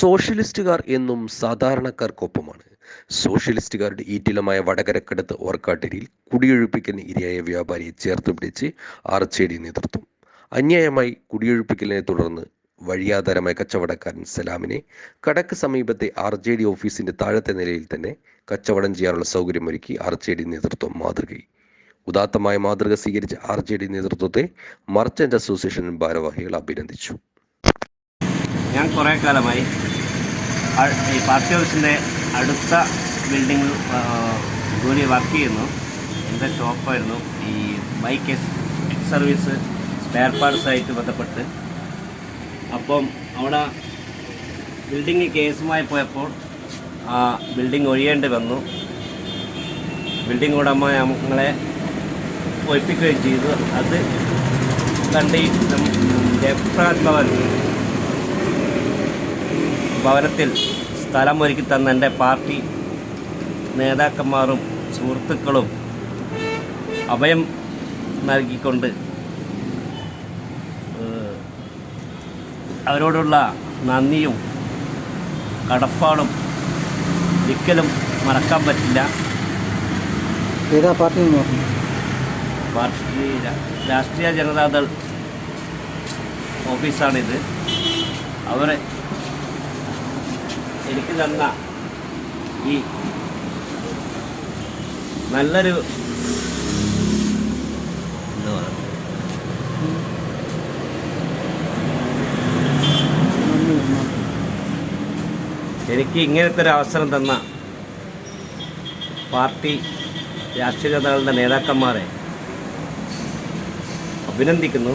സോഷ്യലിസ്റ്റുകാർ എന്നും സാധാരണക്കാർക്കൊപ്പമാണ്. സോഷ്യലിസ്റ്റുകാരുടെ ഈറ്റിലമായ വടകരക്കടുത്ത് ഓർക്കാട്ടിരിയിൽ കുടിയൊഴിപ്പിക്കലിന് ഇരയായ വ്യാപാരിയെ ചേർത്ത് പിടിച്ച് ആർ ഡി നേതൃത്വം. അന്യായമായി കുടിയൊഴിപ്പിക്കലിനെ തുടർന്ന് വഴിയാധാരമായ കച്ചവടക്കാരൻ സലാമിനെ കടക്ക് സമീപത്തെ ആർ ജെ ഡി ഓഫീസിന്റെ താഴത്തെ നിലയിൽ തന്നെ കച്ചവടം ചെയ്യാനുള്ള സൗകര്യമൊരുക്കി ആർ ജെ ഡി നേതൃത്വം മാതൃകയായി. ഉദാത്തമായ മാതൃക സ്വീകരിച്ച ആർ ജെ ഡി നേതൃത്വത്തെ മർച്ചന്റ് അസോസിയേഷൻ ഭാരവാഹികൾ അഭിനന്ദിച്ചു. ഞാൻ കുറേ കാലമായി ഈ പാർട്ടി ഓഫീസിന്റെ അടുത്ത ആ, ജോലി വർക്ക് ചെയ്യുന്നു. എന്റെ ഷോപ്പായിരുന്നു ഈ ബൈക്ക് സർവീസ് സ്പെയർ പാർട്സായിട്ട് ബന്ധപ്പെട്ട്. അപ്പം അവിടെ ബിൽഡിങ് കേസുമായി പോയപ്പോൾ ആ ബിൽഡിംഗ് ഒഴിയേണ്ടി വന്നു. ബിൽഡിംഗ് ഉടമ ഞങ്ങളെ ഒഴിപ്പിക്കുകയും ചെയ്തു. അത് കണ്ട് ജയപ്രകാശ് ഭവൻ ഭവനത്തിൽ സ്ഥലം ഒരുക്കി തന്ന എന്റെ പാർട്ടി നേതാക്കന്മാരും സുഹൃത്തുക്കളും അഭയം നൽകിക്കൊണ്ട് അവരോടുള്ള നന്ദിയും കടപ്പാടും ഒരിക്കലും മറക്കാൻ പറ്റില്ല. ഏതാ പാർട്ടി പാർട്ടി രാഷ്ട്രീയ ജനതാദൾ ഓഫീസാണിത്. അവർ എനിക്ക് തന്ന ഈ നല്ലൊരു എനിക്ക് ഇങ്ങനത്തെ ഒരു അവസരം തന്ന പാർട്ടി രാഷ്ട്രീയ ജനതാദളിന്റെ നേതാക്കന്മാരെ അഭിനന്ദിക്കുന്നു.